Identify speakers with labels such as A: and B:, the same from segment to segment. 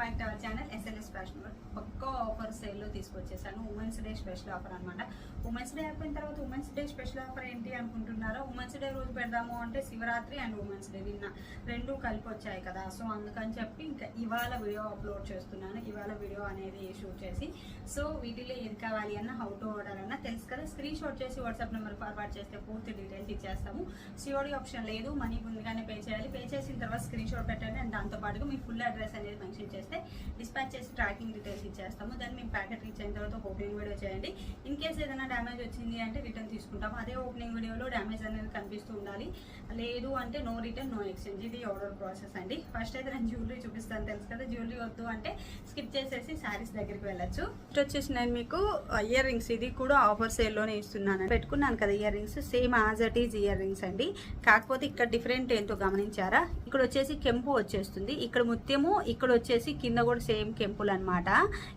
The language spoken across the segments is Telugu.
A: Back to our channel SLS fashion ఒక్క ఆఫర్ సేల్లో తీసుకొచ్చేసాను. ఉమెన్స్ డే స్పెషల్ ఆఫర్ అనమాట ఉమెన్స్ డే అయిపోయిన తర్వాత ఉమెన్స్ డే స్పెషల్ ఆఫర్ ఏంటి అనుకుంటున్నారా ఉమెన్స్ డే రోజు పెడదాము అంటే శివరాత్రి అండ్ ఉమెన్స్ డే నిన్న రెండు కలిపి వచ్చాయి కదా. సో అందుకని చెప్పి ఇంకా ఇవాళ వీడియో అప్లోడ్ చేస్తున్నాను. ఇవాళ వీడియో అనేది షూట్ చేసి. సో వీటిలో ఏది కావాలి అన్న హౌ టు ఆర్డర్ అన్న తెలుసు కదా. స్క్రీన్ షాట్ చేసి వాట్సాప్ నెంబర్ ఫార్వర్డ్ చేస్తే పూర్తి డీటెయిల్స్ ఇచ్చేస్తాము. సిఓడి ఆప్షన్ లేదు. మనీ ముందుగానే పే చేయాలి. పే చేసిన తర్వాత స్క్రీన్ షాట్ పెట్టండి. అండ్ దాంతోపాటుగా మీ ఫుల్ అడ్రస్ అనేది మెన్షన్ చేస్తాను. చేస్తే డిస్పాచ్ చేసి ట్రాకింగ్ డీటెయిల్స్ ఇచ్చేస్తాము. దాన్ని మేము ప్యాకెట్ రీచ్ అయిన తర్వాత ఓపెనింగ్ వీడియో చేయండి. ఇన్ కేస్ ఏదైనా డ్యామేజ్ వచ్చింది అంటే రిటర్న్ తీసుకుంటాము. అదే ఓపెనింగ్ వీడియోలో డ్యామేజ్ అనేది కనిపిస్తూ ఉండాలి. లేదు అంటే నో రిటర్న్ నో ఎక్స్చేంజ్ ఇది ఆర్డర్ ప్రాసెస్ అండి. ఫస్ట్ అయితే నేను జ్యువెలరీ చూపిస్తాను. తెలుసు కదా జ్యువెలరీ వద్దు అంటే స్కిప్ చేసేసి శారీస్ దగ్గరికి వెళ్ళచ్చు. ఫస్ట్ వచ్చేసి నేను మీకు ఇయర్ రింగ్స్ ఇది కూడా ఆఫర్ సేల్లోనే ఇస్తున్నాను. పెట్టుకున్నాను కదా earrings same as it is earrings అండి. కాకపోతే ఇక్కడ డిఫరెంట్ ఏంటో గమనించారా? ఇక్కడ వచ్చేసి కెంపు వచ్చేస్తుంది. ఇక్కడ ముత్యము ఇక్కడ వచ్చేసి కింద కూడా సేమ్ కెంపుల్ అన్నమాట.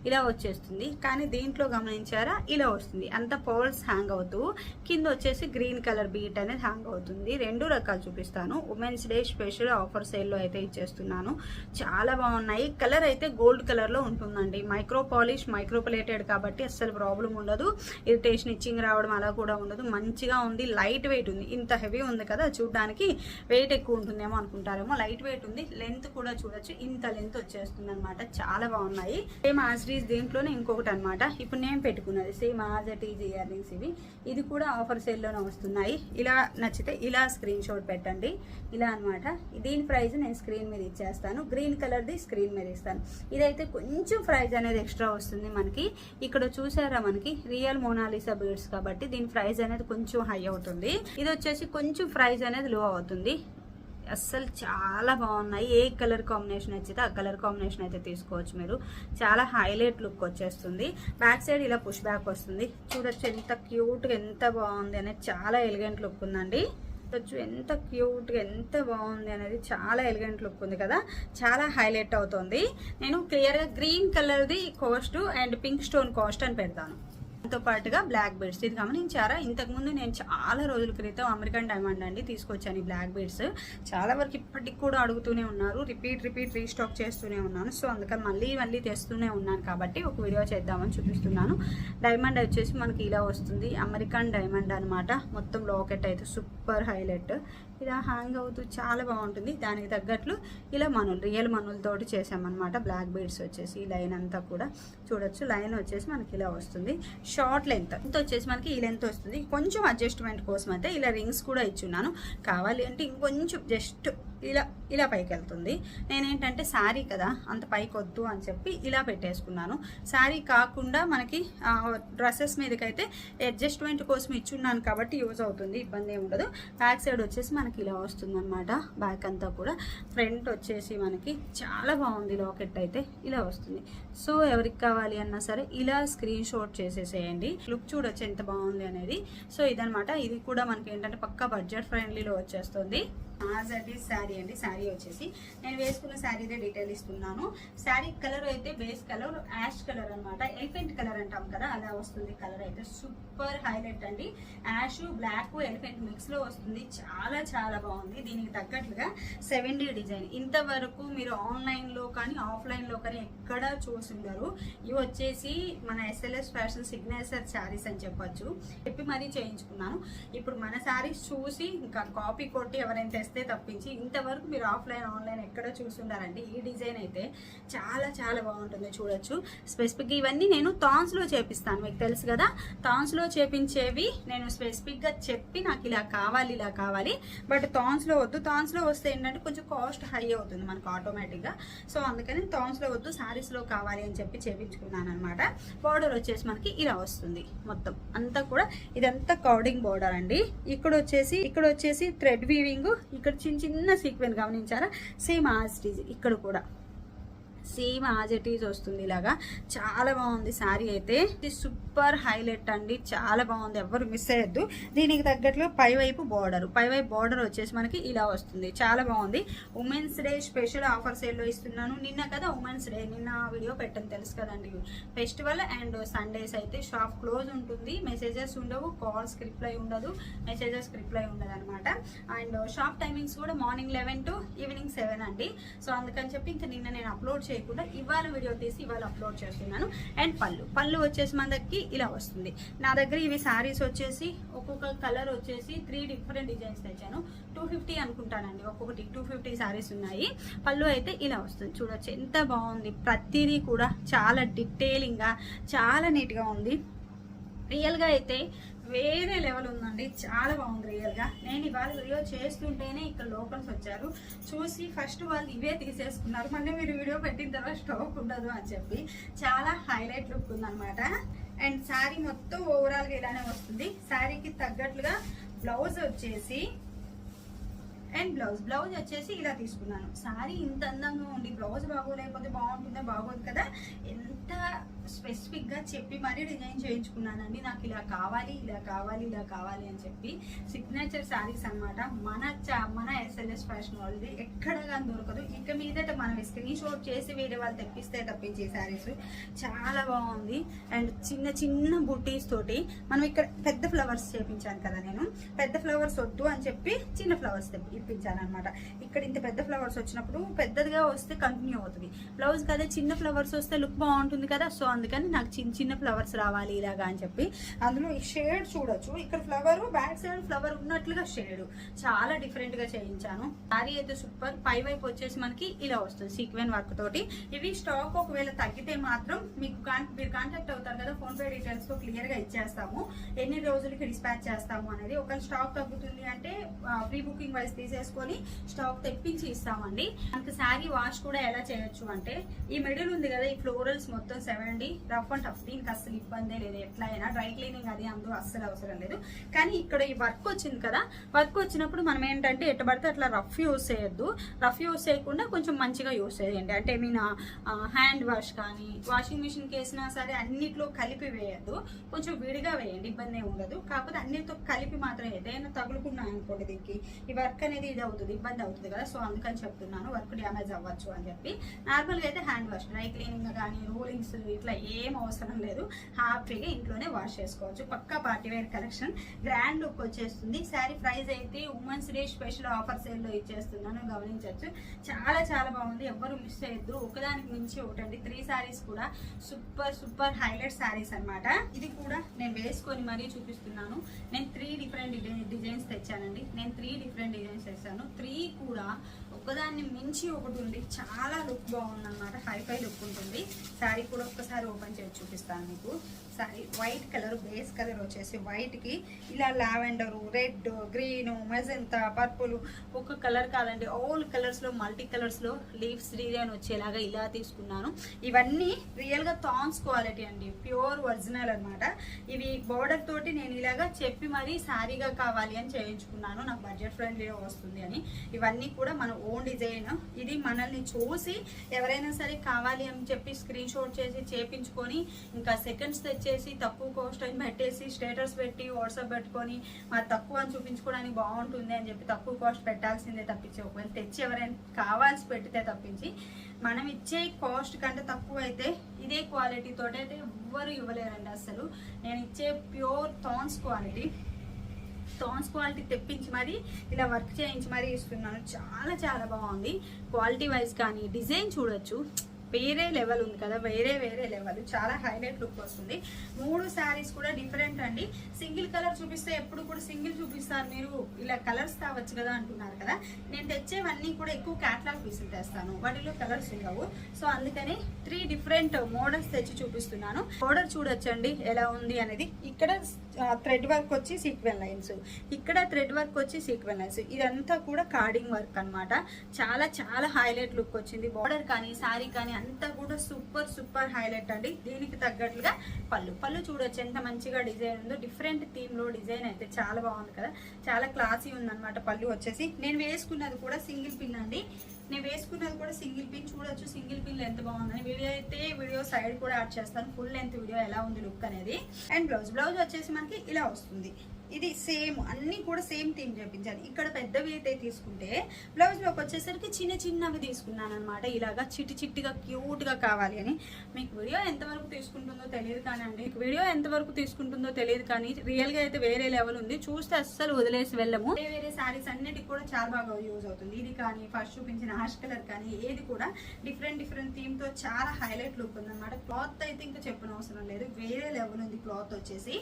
A: ఇలా వచ్చేస్తుంది. కానీ దీంట్లో గమనించారా? ఇలా వస్తుంది. అంత పర్ల్స్ హ్యాంగ్ అవుతూ కింద వచ్చేసి గ్రీన్ కలర్ బీట్ అనేది హ్యాంగ్ అవుతుంది. రెండు రకాలు చూపిస్తాను. ఉమెన్స్ డే స్పెషల్ ఆఫర్ సేల్లో అయితే ఇచ్చేస్తున్నాను. చాలా బాగున్నాయి. కలర్ అయితే గోల్డ్ కలర్లో ఉంటుందండి. మైక్రో పాలిష్ మైక్రో ప్లేటెడ్ కాబట్టి అస్సలు ప్రాబ్లం ఉండదు. ఇరిటేషన్ ఇచ్చింగ్ రావడం అలా కూడా ఉండదు. మంచిగా ఉంది. లైట్ వెయిట్ ఉంది. ఇంత హెవీ ఉంది కదా చూడడానికి. వెయిట్ ఎక్కువ ఉంటుందేమో అనుకుంటారేమో. లైట్ వెయిట్ ఉంది. లెంత్ కూడా చూడొచ్చు. ఇంత లెంత్ వచ్చేస్తుంది అనమాట చాలా బాగున్నాయి. సేమ్ ఆజ్రీస్ దీంట్లోనే ఇంకొకటి అనమాట ఇప్పుడు నేను పెట్టుకున్నది సేమ్ ఆజ్ ఇయర్ రింగ్స్ ఇవి. ఇది కూడా ఆఫర్ సేల్లోనే వస్తున్నాయి. ఇలా నచ్చితే ఇలా స్క్రీన్ షాట్ పెట్టండి. ఇలా అన్నమాట. దీని ప్రైస్ నేను స్క్రీన్ మీద ఇచ్చేస్తాను. గ్రీన్ కలర్ది స్క్రీన్ మీద ఇస్తాను. ఇదైతే కొంచెం ప్రైస్ అనేది ఎక్స్ట్రా వస్తుంది మనకి. ఇక్కడ చూసారా మనకి? రియల్ మోనాలిసా బీడ్స్ కాబట్టి దీని ప్రైస్ అనేది కొంచెం హై అవుతుంది. ఇది వచ్చేసి కొంచెం ప్రైస్ అనేది లో అవుతుంది. అస్సలు చాలా బాగున్నాయి. ఏ కలర్ కాంబినేషన్ వచ్చితే ఆ కలర్ కాంబినేషన్ అయితే తీసుకోవచ్చు మీరు. చాలా హైలైట్ లుక్ వచ్చేస్తుంది. బ్యాక్ సైడ్ ఇలా పుష్ బ్యాక్ వస్తుంది. చూడొచ్చు ఎంత క్యూట్గా ఎంత బాగుంది అనేది చాలా ఎలిగెంట్ లుక్ ఉందండి. చూడొచ్చు ఎంత క్యూట్గా ఎంత బాగుంది అనేది చాలా ఎలిగెంట్ లుక్ ఉంది కదా. చాలా హైలైట్ అవుతుంది. నేను క్లియర్గా గ్రీన్ కలర్ది cost and pink stone cost అని పెడతాను. దాంతో పాటుగా బ్లాక్ బెడ్స్ ఇది గమనించారా? ఇంతకుముందు నేను చాలా రోజుల క్రితం అమెరికన్ డైమండ్ అండి తీసుకొచ్చాను ఈ బ్లాక్ బెడ్స్ చాలా వరకు ఇప్పటికి కూడా అడుగుతూనే ఉన్నారు. రిపీట్ రిపీట్ రీస్టాక్ చేస్తూనే ఉన్నాను. సో అందుకని మళ్ళీ మళ్ళీ తెస్తూనే ఉన్నాను కాబట్టి ఒక వీడియో చేద్దామని చూపిస్తున్నాను. డైమండ్ వచ్చేసి మనకి ఇలా వస్తుంది. అమెరికన్ డైమండ్ అనమాట మొత్తం లాకెట్ అయితే సూపర్ హైలైట్. ఇలా హ్యాంగ్ అవుతూ చాలా బాగుంటుంది. దానికి తగ్గట్లు ఇలా మనులు రియల్ మనులతోటి చేసామన్నమాట. బ్లాక్ బీడ్స్ వచ్చేసి ఈ లైన్ అంతా కూడా చూడొచ్చు. లైన్ వచ్చేసి మనకి ఇలా వస్తుంది. షార్ట్ లెంత్ ఇంత వచ్చేసి మనకి ఈ లెంత్ వస్తుంది. కొంచెం అడ్జస్ట్మెంట్ కోసం అయితే ఇలా రింగ్స్ కూడా ఇచ్చున్నాను. కావాలి అంటే ఇంకొంచెం జస్ట్ ఇలా ఇలా పైకి వెళ్తుంది నేనేంటంటే శారీ కదా అంత పైకి వద్దు అని చెప్పి ఇలా పెట్టేసుకున్నాను. శారీ కాకుండా మనకి డ్రెస్సెస్ మీదకైతే అడ్జస్ట్మెంట్ కోసం ఇచ్చున్నాను కాబట్టి యూజ్ అవుతుంది ఇబ్బంది ఏమి ఉండదు. బ్యాక్ సైడ్ వచ్చేసి మనకి ఇలా వస్తుంది అనమాట బ్యాక్ అంతా కూడా. ఫ్రంట్ వచ్చేసి మనకి చాలా బాగుంది లాకెట్ అయితే ఇలా వస్తుంది. సో ఎవరికి కావాలి అన్నా సరే ఇలా స్క్రీన్ షాట్ చేసేసేయండి. లుక్ చూడొచ్చు ఎంత బాగుంది అనేది. సో ఇదనమాట ఇది కూడా మనకి ఏంటంటే పక్కా బడ్జెట్ ఫ్రెండ్లీలో వచ్చేస్తుంది. ఆజాది శారీ అండి. శారీ వచ్చేసి నేను వేసుకున్న శారీదే డీటెయిల్ ఇస్తున్నాను. శారీ కలర్ అయితే బేస్ కలర్ యాష్ కలర్ అన్నమాట. ఎలిఫెంట్ కలర్ అంటాం కదా అలా వస్తుంది కలర్ అయితే. సూపర్ హైలైట్ అండి. యాష్ బ్లాక్ ఎలిఫెంట్ మిక్స్లో వస్తుంది. చాలా చాలా బాగుంది. దీనికి తగ్గట్లుగా సెవెన్ డిజైన్. ఇంతవరకు మీరు ఆన్లైన్లో కానీ ఆఫ్లైన్లో కానీ ఎక్కడ చూసుండరు ఇవి వచ్చేసి మన ఎస్ఎల్ఎస్ ఫ్యాషన్ సిగ్నేచర్ శారీస్ అని చెప్పొచ్చు. చెప్పి మరీ చేయించుకున్నాను. ఇప్పుడు మన శారీస్ చూసి ఇంకా కాపీ కొట్టి ఎవరైనా తెస్తే తప్పించి ఇంతవరకు మీరు ఆఫ్లైన్ ఆన్లైన్ ఎక్కడ చూసుండారండి ఈ డిజైన్ అయితే చాలా చాలా బాగుంటుంది. చూడొచ్చు. స్పెసిఫిక్గా ఇవన్నీ నేను థాన్స్లో చేపిస్తాను. మీకు తెలుసు కదా? థాన్స్లో చేపించేవి నేను స్పెసిఫిక్గా చెప్పి నాకు ఇలా కావాలి ఇలా కావాలి. బట్ థాన్స్లో వద్దు. థాన్స్లో వస్తే ఏంటంటే కొంచెం కాస్ట్ హై అవుతుంది మనకు ఆటోమేటిక్గా సో అందుకని థాన్స్లో వద్దు శారీస్లో కావాలి అని చెప్పి చేపించుకున్నాను అనమాట బార్డర్ వచ్చేసి మనకి ఇలా వస్తుంది మొత్తం. అంతా కూడా ఇదంతా కౌడింగ్ బార్డర్ అండి. ఇక్కడ వచ్చేసి ఇక్కడ వచ్చేసి థ్రెడ్ వీవింగ్ ఇక్కడ చిన్న చిన్న సీక్వెన్స్ గమనించారా? సేమ్ ఆస్టీజ్ ఇక్కడ కూడా. సేమ్ యాజ్ ఇట్ ఈజ్ వస్తుంది ఇలాగా. చాలా బాగుంది శారీ అయితే. ఇది సూపర్ హైలైట్ అండి. చాలా బాగుంది. ఎవరు మిస్ అయ్యద్దు దీనికి తగ్గట్లు పైవైపు బార్డర్ పైవైపు బార్డర్ వచ్చేసి మనకి ఇలా వస్తుంది. చాలా బాగుంది. ఉమెన్స్ డే స్పెషల్ ఆఫర్ సేల్లో ఇస్తున్నాను. నిన్న కదా ఉమెన్స్ డే నిన్న వీడియో పెట్టని. తెలుసు కదండి. ఫెస్టివల్ అండ్ సండేస్ అయితే షాప్ క్లోజ్ ఉంటుంది. మెసేజెస్ ఉండవు. కాల్స్ రిప్లై ఉండదు. మెసేజెస్ రిప్లై ఉండదు అనమాట అండ్ షాప్ టైమింగ్స్ కూడా morning eleven to evening seven అండి. సో అందుకని చెప్పి ఇంకా నిన్న నేను అప్లోడ్ చేయలేదు చేయకుండా ఇవాళ వీడియో తీసి ఇవాళ అప్లోడ్ చేస్తున్నాను. అండ్ పళ్ళు. పళ్ళు వచ్చేసి మన దగ్గరికి ఇలా వస్తుంది. నా దగ్గర ఇవి శారీస్ వచ్చేసి ఒక్కొక్క కలర్ వచ్చేసి త్రీ డిఫరెంట్ డిజైన్స్ తెచ్చాను. టూ ఫిఫ్టీ అనుకుంటానండి. ఒక్కొక్కటి టూ ఫిఫ్టీ శారీస్ ఉన్నాయి. పళ్ళు అయితే ఇలా వస్తుంది. చూడొచ్చు. ఎంత బాగుంది. ప్రతిదీ కూడా చాలా డీటెయిలింగ్గా చాలా నీట్గా ఉంది. రియల్గా అయితే వేరే లెవెల్ ఉందండి. చాలా బాగుంది రియల్గా నేను ఇవాళ వీడియో చేస్తుంటేనే ఇక్కడ లోకల్స్ వచ్చారు. చూసి ఫస్ట్ వాళ్ళు ఇవే తీసేసుకున్నారు. మళ్ళీ మీరు వీడియో పెట్టిన తర్వాత స్టాక్ ఉండదు అని చెప్పి చాలా హైలైట్ లుక్ ఉందనమాట అండ్ శారీ మొత్తం ఓవరాల్గా ఇలానే వస్తుంది. శారీకి తగ్గట్లుగా బ్లౌజ్ వచ్చేసి అండ్ బ్లౌజ్ బ్లౌజ్ వచ్చేసి ఇలా తీసుకున్నాను. సారీ ఇంత అందంగా ఉండి బ్లౌజ్ బాగోలేకపోతే బాగుంటుందా బాగోదు కదా? ఎంత స్పెసిఫిక్గా చెప్పి మరీ డిజైన్ చేయించుకున్నానండి. నాకు ఇలా కావాలి ఇలా కావాలి ఇలా కావాలి అని చెప్పి సిగ్నేచర్ శారీస్ అన్నమాట. మన మన ఎస్ఎల్ఎస్ ఫ్యాషన్ వాళ్ళది ఎక్కడ కానీ దొరకదు. ఇక మీదట మనం స్క్రీన్ షాట్ చేసి వేరే వాళ్ళు తెప్పిస్తే తప్పించే శారీస్ చాలా బాగుంది. అండ్ చిన్న చిన్న బుటీస్ తోటి మనం ఇక్కడ పెద్ద ఫ్లవర్స్ చేపించాను కదా నేను. పెద్ద ఫ్లవర్స్ వద్దు అని చెప్పి చిన్న ఫ్లవర్స్ తెప్పి ఇప్పించాను అనమాట ఇక్కడ ఇంత పెద్ద ఫ్లవర్స్ వచ్చినప్పుడు పెద్దదిగా వస్తే కంటిన్యూ అవుతుంది. బ్లౌజ్ కదా చిన్న ఫ్లవర్స్ వస్తే లుక్ బాగుంటుంది కదా సో అందుకని నాకు చిన్న చిన్న ఫ్లవర్స్ రావాలి ఇలాగా అని చెప్పి. అందులో ఈ షేడ్ చూడొచ్చు. ఇక్కడ ఫ్లవర్ బ్యాక్ సైడ్ ఫ్లవర్ ఉన్నట్లుగా షేడ్ చాలా డిఫరెంట్గా చేయించాను. సారీ అయితే సూపర్ పై వైపు వచ్చేసి మనకి ఇలా వస్తుంది సీక్వెన్ వర్క్ తోటి. ఇవి స్టాక్ ఒకవేళ తగ్గితే మాత్రం మీకు కాన్- మీరు కాంటాక్ట్ అవుతారు కదా ఫోన్ పే డీటెయిల్స్తో క్లియర్గా ఇచ్చేస్తాము. ఎన్ని రోజులకి డిస్పాచ్ చేస్తాము అనేది. ఒకవేళ స్టాక్ తగ్గుతుంది అంటే ప్రీ బుకింగ్ వైజ్ చేసుకొని స్టాక్ తెప్పించి ఇస్తామండి. మనకి శారీ వాష్ కూడా ఎలా చేయొచ్చు అంటే ఈ మిడిల్ ఉంది కదా ఈ ఫ్లోరల్స్ మొత్తం సెవెంటీ రఫ్ అండ్ టఫ్ దీనికి అస్సలు ఇబ్బందే లేదు. ఎట్లా అయినా డ్రై క్లీనింగ్ అది అందులో అస్సలు అవసరం లేదు. కానీ ఇక్కడ ఈ వర్క్ వచ్చింది కదా వర్క్ వచ్చినప్పుడు మనం ఏంటంటే ఎట్ట పడితే అట్లా రఫ్ యూస్ చేయొద్దు. రఫ్ యూస్ చేయకుండా కొంచెం మంచిగా యూస్ చేయండి. అంటే మీన హ్యాండ్ వాష్ కానీ వాషింగ్ మిషన్ వేసినా సరే అన్నిట్లో కలిపి వేయద్దు. కొంచెం విడిగా వేయండి ఇబ్బంది ఉండదు. కాకపోతే అన్నిటితో కలిపి మాత్రం ఏదైనా తగులుకున్నా అనుకోండి దీనికి ఈ వర్క్ అనేది ఇది అవుతుంది ఇబ్బంది అవుతుంది కదా. సో అందుకని చెప్తున్నాను వర్క్ డ్యామేజ్ అవ్వచ్చు అని చెప్పి. నార్మల్గా అయితే హ్యాండ్ వాష్ డ్రై క్లీనింగ్ కానీ రూలింగ్స్ ఇట్లా ఏం అవసరం లేదు. హ్యాపీగా ఇంట్లోనే వాష్ చేసుకోవచ్చు. పక్కా పార్టీవేర్ కలెక్షన్. గ్రాండ్ లుక్ వచ్చేస్తుంది. శారీ ప్రైస్ అయితే ఉమెన్స్ డే స్పెషల్ ఆఫర్ సేల్లో ఇచ్చేస్తున్నాను. గమనించవచ్చు చాలా చాలా బాగుంది. ఎవ్వరు మిస్ చేయొద్దు. ఒకదానికి మించి ఒకటండి. త్రీ శారీస్ కూడా సూపర్ సూపర్ హైలైట్ శారీస్ అన్నమాట. ఇది కూడా నేను వేసుకొని మరీ చూపిస్తున్నాను. నేను త్రీ డిఫరెంట్ డిజైన్స్ తెచ్చానండి. నేను త్రీ డిఫరెంట్ డిజైన్స్ చేశాను. త్రీ కూడా ఒకదాన్ని మించి ఒకటి ఉంది చాలా లుక్ బాగుందన్నమాట. హైఫై లుక్ ఉంటుంది. శారీ కూడా ఒక్కసారి ఓపెన్ చేసి చూపిస్తాను మీకు. Sari white colour base colour వచ్చేసి వైట్కి ఇలా lavender red green magenta purple ఒక కలర్ కాదండి. ఆల్ కలర్స్లో మల్టీ కలర్స్లో లీవ్స్ డిజైన్ వచ్చేలాగా ఇలా తీసుకున్నాను. ఇవన్నీ రియల్గా థాన్స్ క్వాలిటీ అండి. ప్యూర్ ఒరిజినల్ అన్నమాట. ఇవి బోర్డర్ తోటి నేను ఇలాగా చెప్పి మరీ శారీగా కావాలి అని చేయించుకున్నాను. నాకు బడ్జెట్ ఫ్రెండ్లీగా వస్తుంది అని. ఇవన్నీ కూడా మన ఓన్ డిజైన్. ఇది మనల్ని చూసి ఎవరైనా సరే కావాలి అని చెప్పి స్క్రీన్ షాట్ చేసి చేపించుకొని ఇంకా సెకండ్స్ తెచ్చేసి తక్కువ కాస్ట్ అని పెట్టేసి స్టేటస్ పెట్టి వాట్సాప్ పెట్టుకొని మా తక్కువ అని చూపించుకోవడానికి బాగుంటుంది అని చెప్పి తక్కువ కాస్ట్ పెట్టాల్సిందే తప్పించి ఒకవేళ తెచ్చి ఎవరైనా కావాల్సి పెట్టితే తప్పించి మనం ఇచ్చే కాస్ట్ కంటే తక్కువ అయితే ఇదే క్వాలిటీ అయితే ఎవ్వరు ఇవ్వలేరండి అసలు నేను ఇచ్చే ప్యూర్ థాన్స్ క్వాలిటీ థాన్స్ క్వాలిటీ తెప్పించి మరీ ఇలా వర్క్ చేయించి మరీ ఇస్తున్నాను. చాలా చాలా బాగుంది. క్వాలిటీ వైజ్ కానీ డిజైన్ చూడొచ్చు. వేరే లెవెల్ ఉంది కదా వేరే వేరే లెవెల్. చాలా హైలైట్ లుక్ వస్తుంది. మూడు శారీస్ కూడా డిఫరెంట్ అండి. సింగిల్ కలర్ చూపిస్తే ఎప్పుడు కూడా సింగిల్ చూపిస్తారు మీరు. ఇలా కలర్స్ కావచ్చు కదా అంటున్నారు కదా. నేను తెచ్చేవన్నీ కూడా ఎక్కువ క్యాట్లాగ్ పీసులు తెస్తాను. వాటిలో కలర్స్ ఉండవు. సో అందుకని త్రీ డిఫరెంట్ మోడల్స్ తెచ్చి చూపిస్తున్నాను. బోర్డర్ చూడొచ్చండి ఎలా ఉంది అనేది. ఇక్కడ థ్రెడ్ వర్క్ వచ్చి సీక్వెన్ లైన్స్ ఇక్కడ థ్రెడ్ వర్క్ వచ్చి సీక్వెన్ లైన్స్ ఇదంతా కూడా కార్డింగ్ వర్క్ అన్నమాట. చాలా చాలా హైలైట్ లుక్ వచ్చింది. బార్డర్ కానీ శారీ కానీ అంతా కూడా సూపర్ సూపర్ హైలైట్ అండి. దీనికి తగ్గట్లుగా పళ్ళు. పళ్ళు చూడొచ్చు. ఎంత మంచిగా డిజైన్ ఉందో డిఫరెంట్ థీమ్లో డిజైన్ అయితే చాలా బాగుంది కదా. చాలా క్లాసీ ఉందన్నమాట పళ్ళు వచ్చేసి. నేను వేసుకున్నది కూడా సింగిల్ పిన్ అండి. నేను వేసుకున్నది కూడా సింగిల్ పిన్. చూడొచ్చు సింగిల్ పిన్ ఎంత బాగుందని. వీడియో అయితే వీడియో సైడ్ కూడా యాడ్ చేస్తాను. ఫుల్ లెంత్ వీడియో ఎలా ఉంది లుక్ అనేది. అండ్ బ్లౌజ్ బ్లౌజ్ వచ్చేసి మనకి ఇలా వస్తుంది. ఇది సేమ్ అన్నీ కూడా సేమ్ థీమ్ చేపించాలి. ఇక్కడ పెద్దవి అయితే తీసుకుంటే బ్లౌజ్లోకి వచ్చేసరికి చిన్న చిన్నవి తీసుకున్నాను అనమాట ఇలాగా చిట్టి చిట్టిగా క్యూట్గా కావాలి అని. మీకు వీడియో ఎంతవరకు తీసుకుంటుందో తెలియదు కానీ అండి మీకు వీడియో ఎంతవరకు తీసుకుంటుందో తెలియదు కానీ రియల్గా అయితే వేరే లెవెల్ ఉంది. చూస్తే అస్సలు వదిలేసి వెళ్ళము. వేరే వేరే శారీస్ అన్నిటికి కూడా చాలా బాగా యూజ్ అవుతుంది. ఇది కానీ ఫస్ట్ చూపించిన హాష్ కలర్ కానీ ఏది కూడా డిఫరెంట్ డిఫరెంట్ థీమ్తో చాలా హైలైట్ లుక్ ఉందన్నమాట. క్లాత్ అయితే ఇంకా చెప్పనవసరం లేదు. వేరే లెవెల్ ఉంది క్లాత్ వచ్చేసి.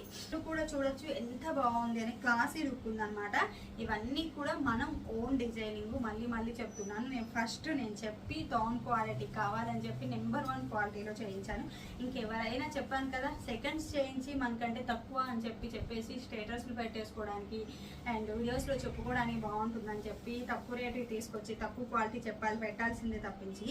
A: కూడా చూడొచ్చు ఎంత బాగుంది. అని క్లాసీ లుక్ ఉందన్నమాట. ఇవన్నీ కూడా మనం ఓన్ డిజైనింగ్ మళ్ళీ మళ్ళీ చెప్తున్నాను. నేను ఫస్ట్ నేను చెప్పి థాన్ క్వాలిటీ కావాలని చెప్పి నెంబర్ వన్ క్వాలిటీలో చేయించాను. ఇంకెవరైనా చెప్పాను కదా సెకండ్స్ చేయించి మనకంటే తక్కువ అని చెప్పి చెప్పేసి స్టేటస్లు పెట్టేసుకోవడానికి అండ్ వీడియోస్లో చెప్పుకోవడానికి బాగుంటుందని చెప్పి తక్కువ రేటుకి తీసుకొచ్చి తక్కువ క్వాలిటీ చెప్పాలి పెట్టాల్సిందే తప్పించి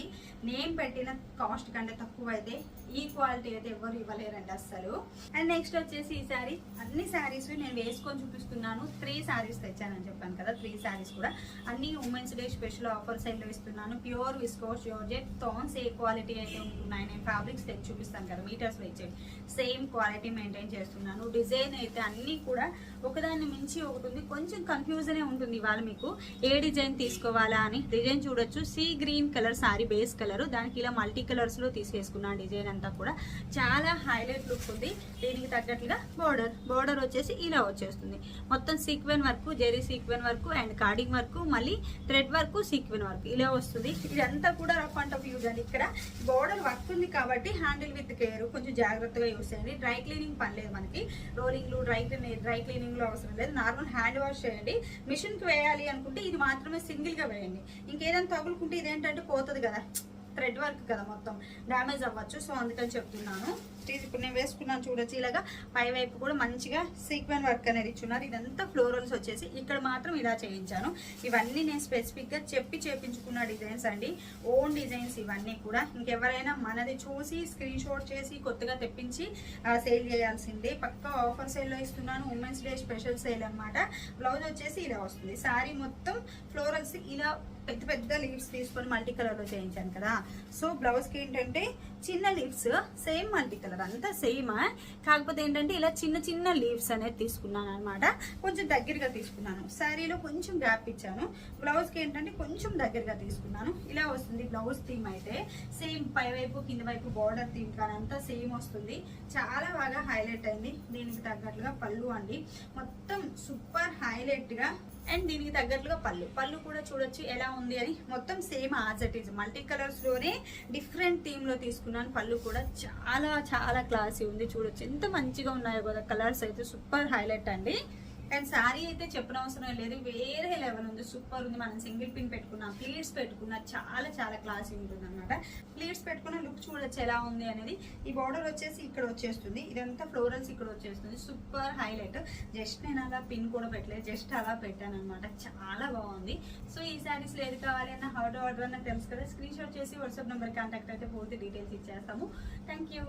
A: నేను పెట్టిన కాస్ట్ కంటే తక్కువ అయితే ఈ క్వాలిటీ అయితే ఎవరు ఇవ్వలేరండి అస్సలు. అండ్ నెక్స్ట్ వచ్చేసి ఈ శారీ అన్ని శారీస్ నేను వేసుకొని చూపిస్తున్నాను. త్రీ శారీస్ తెచ్చానని చెప్పాను కదా త్రీ శారీస్ కూడా. అన్ని ఉమెన్స్ డే స్పెషల్ ఆఫర్ సైడ్లో ఇస్తున్నాను. ప్యూర్ విస్కోస్ జార్జెట్ థాన్స్ ఏ క్వాలిటీ అయితే ఉంటున్నాయి నేను ఫ్యాబ్రిక్స్ తెచ్చి చూపిస్తాను కదా మీటర్స్లో ఇచ్చేది సేమ్ క్వాలిటీ మెయింటైన్ చేస్తున్నాను. డిజైన్ అయితే అన్నీ కూడా ఒకదాన్ని మించి ఒకటి ఉంది. కొంచెం కన్ఫ్యూజనే ఉంటుంది ఇవాళ మీకు. ఏ డిజైన్ తీసుకోవాలా అని. డిజైన్ చూడొచ్చు. Sea green colour sorry base colour దానికి ఇలా మల్టీ కలర్స్లో తీసేసుకున్నాను డిజైన్ అంతా. కూడా చాలా హైలైట్ లుక్ ఉంది. దీనికి తగ్గట్లుగా బోర్డర్ బోర్డర్ వచ్చేసి ఇలా వచ్చేస్తుంది. మొత్తం sequin work zari sequin work and cording work మళ్ళీ థ్రెడ్ వర్క్ సీక్వెన్ వర్క్ ఇలా వస్తుంది. ఇదంతా కూడా రఫ్ అండ్ టఫ్ యూజ్ అండి. ఇక్కడ బోర్డర్ వర్క్ ఉంది కాబట్టి హ్యాండిల్ విత్ కేర్ కొంచెం జాగ్రత్తగా యూస్ చేయండి. డ్రై క్లీనింగ్ పని లేదు మనకి. రోలింగ్లు డ్రై క్లీనింగ్ డ్రై క్లీనింగ్లో అవసరం లేదు. నార్మల్ హ్యాండ్ వాష్ చేయండి. మిషన్కి వేయాలి అనుకుంటే ఇది మాత్రమే సింగిల్గా వేయండి. ఇంకేదైనా తగులుకుంటే ఇదేంటంటే పోతుంది కదా. థ్రెడ్ వర్క్ కదా మొత్తం. డ్యామేజ్ అవ్వచ్చు. సో అందుకని చెప్తున్నాను. ఇది ఇప్పుడు నేను వేసుకున్నాను చూడొచ్చు. ఇలాగా పై వైపు కూడా మంచిగా సీక్వెన్ వర్క్ అనేది ఇచ్చున్నారు. ఇదంతా ఫ్లోరల్స్ వచ్చేసి ఇక్కడ మాత్రం ఇలా చేయించాను. ఇవన్నీ నేను స్పెసిఫిక్గా చెప్పి చేపించుకున్న డిజైన్స్ అండి. ఓన్ డిజైన్స్ ఇవన్నీ కూడా. ఇంకెవరైనా మనది చూసి స్క్రీన్ షాట్ చేసి కొత్తగా తెప్పించి సేల్ చేయాల్సిందే. పక్క ఆఫర్ సేల్లో ఇస్తున్నాను. ఉమెన్స్ డే స్పెషల్ సేల్ అనమాట బ్లౌజ్ వచ్చేసి ఇలా వస్తుంది. శారీ మొత్తం ఫ్లోరల్స్ ఇలా పెద్ద పెద్ద లీవ్స్ తీసుకొని మల్టీ కలర్లో చేయించాను కదా. సో బ్లౌజ్కి ఏంటంటే చిన్న లీవ్స్ సేమ్ మల్టీ కలర్ అంతా సేమ్ కాకపోతే ఏంటంటే ఇలా చిన్న చిన్న లీవ్స్ అనేది తీసుకున్నాను అనమాట కొంచెం దగ్గరగా తీసుకున్నాను. శారీలో కొంచెం గ్యాప్ ఇచ్చాను. బ్లౌజ్కి ఏంటంటే కొంచెం దగ్గరగా తీసుకున్నాను. ఇలా వస్తుంది బ్లౌజ్ థీమ్ అయితే. సేమ్ పై వైపు కింద వైపు బార్డర్ థీమ్ కానీ అంతా సేమ్ వస్తుంది. చాలా బాగా హైలైట్ అయింది. దీనికి తగ్గట్లుగా పళ్ళు అండి. మొత్తం సూపర్ హైలైట్గా అండ్ దీనికి తగ్గట్లుగా పళ్ళు. పళ్ళు కూడా చూడొచ్చు ఎలా ఉంది అని. మొత్తం same as it is multi కలర్స్లోనే different థీమ్లో తీసుకున్నాను. పళ్ళు కూడా చాలా చాలా క్లాసీ ఉంది. చూడొచ్చు. ఎంత మంచిగా ఉన్నాయో కదా. కలర్స్ అయితే సూపర్ హైలైట్ అండి. అండ్ శారీ అయితే చెప్పనవసరం లేదు. వేరే లెవెల్ ఉంది. సూపర్ ఉంది. మనం సింగిల్ పిన్ పెట్టుకున్నా ప్లీట్స్ పెట్టుకున్నా చాలా చాలా క్లాసీ ఉంటుంది అనమాట ప్లీట్స్ పెట్టుకున్న లుక్ చూడొచ్చు ఎలా ఉంది అనేది. ఈ బార్డర్ వచ్చేసి ఇక్కడ వచ్చేస్తుంది. ఇదంతా ఫ్లోరల్స్ ఇక్కడ వచ్చేస్తుంది. సూపర్ హైలైట్ జస్ట్ నేను అలా పిన్ కూడా పెట్టలేదు. జస్ట్ అలా పెట్టాను అనమాట చాలా బాగుంది. సో ఈ శారీస్ ఏది కావాలి అన్న హౌట్ ఆర్డర్ అన్న తెలుసు కదా. స్క్రీన్ షాట్ చేసి వాట్సాప్ నెంబర్ కాంటాక్ట్ అయితే పూర్తి డీటెయిల్స్ ఇచ్చేస్తాము. Thank you